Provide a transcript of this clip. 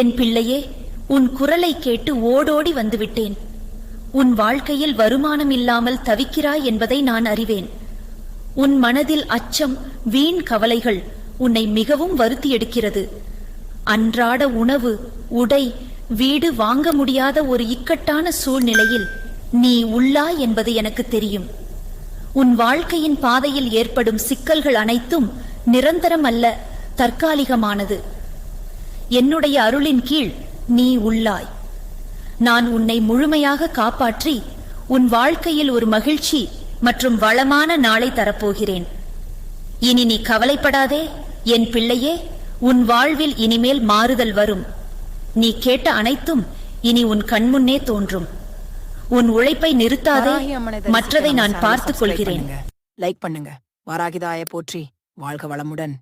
என் பிள்ளையே உன் குரலை கேட்டு ஓடோடி வந்துவிட்டேன். உன் வாழ்க்கையில் வருமானம் இல்லாமல் தவிக்கிறாய் என்பதை நான் அறிவேன். உன் மனதில் அச்சம் வீண் கவலைகள் உன்னை மிகவும் வருத்தி எடுக்கிறது. அன்றாட உணவு உடை வீடு வாங்க முடியாத ஒரு இக்கட்டான சூழ்நிலையில் நீ உள்ளாய் என்பது எனக்கு தெரியும். உன் வாழ்க்கையின் பாதையில் ஏற்படும் சிக்கல்கள் அனைத்தும் நிரந்தரம் அல்ல தற்காலிகமானது. என்னுடைய அருளின் கீழ் நீ உள்ளாய். நான் உன்னை முழுமையாக காப்பாற்றி உன் வாழ்க்கையில் ஒரு மகிழ்ச்சி மற்றும் வளமான நாளை தரப்போகிறேன். இனி நீ கவலைப்படாதே என் பிள்ளையே உன் வாழ்வில் இனிமேல் மாறுதல் வரும். நீ கேட்ட அனைத்தும் இனி உன் கண்முன்னே தோன்றும். உன் உழைப்பை நிறுத்தாதே மற்றதை நான் பார்த்துக் கொள்கிறேன். லைக் பண்ணுங்க. வாராகிதாய போற்றி. வாழ்க வளமுடன்.